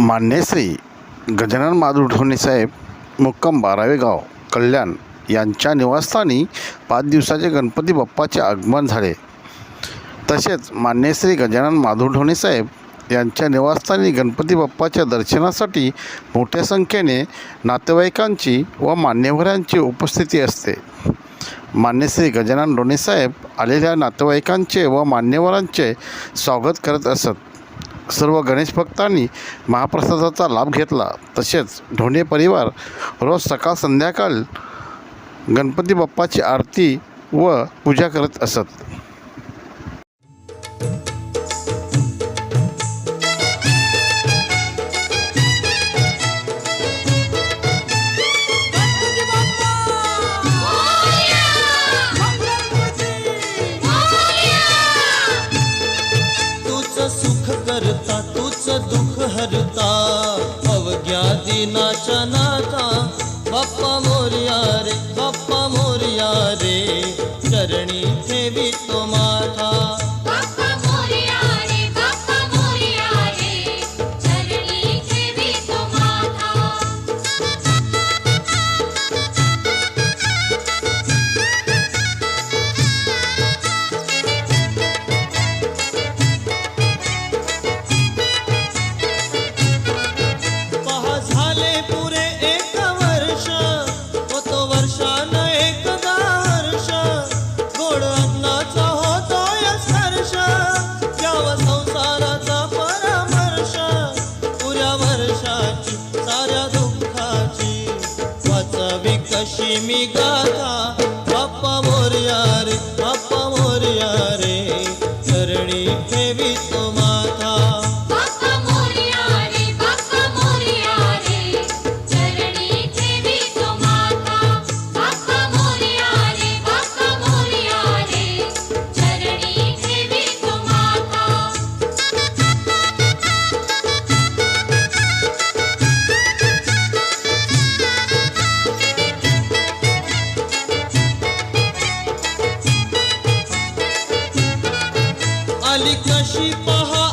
मान्यश्री गजानन माधुठवणे साहेब मुक्काम बारावे गाव कल्याण यांच्या निवासस्थानी पाच दिवसाचे गणपती बाप्पाचे आगमन झाले. तसेच मान्यश्री गजानन माधुठवणे साहेब यांच्या निवासस्थानी गणपती बाप्पाच्या दर्शनासाठी मोठ्या संख्येने नातेवाईकांची व मान्यवरांची उपस्थिती असते. मान्यश्री गजानन लोणेसाहेब आलेल्या नातेवाईकांचे व मान्यवरांचे स्वागत करत असत. सर्व गणेश भक्तांनी महाप्रसादाचा लाभ घेतला. तसेच ढोणे परिवार रोज सकाळ संध्याकाळ गणपती बाप्पाची आरती व पूजा करत असत. हरता अवघ्या दिनाच्या नाथा बाप्पा मोर्या रे बाप्पा मोर्या रे चरणी ठेवी तो माथा. वाचवी कशी मी गाथा बाप्पा मोरया रे बाप्पा আশিক পাহা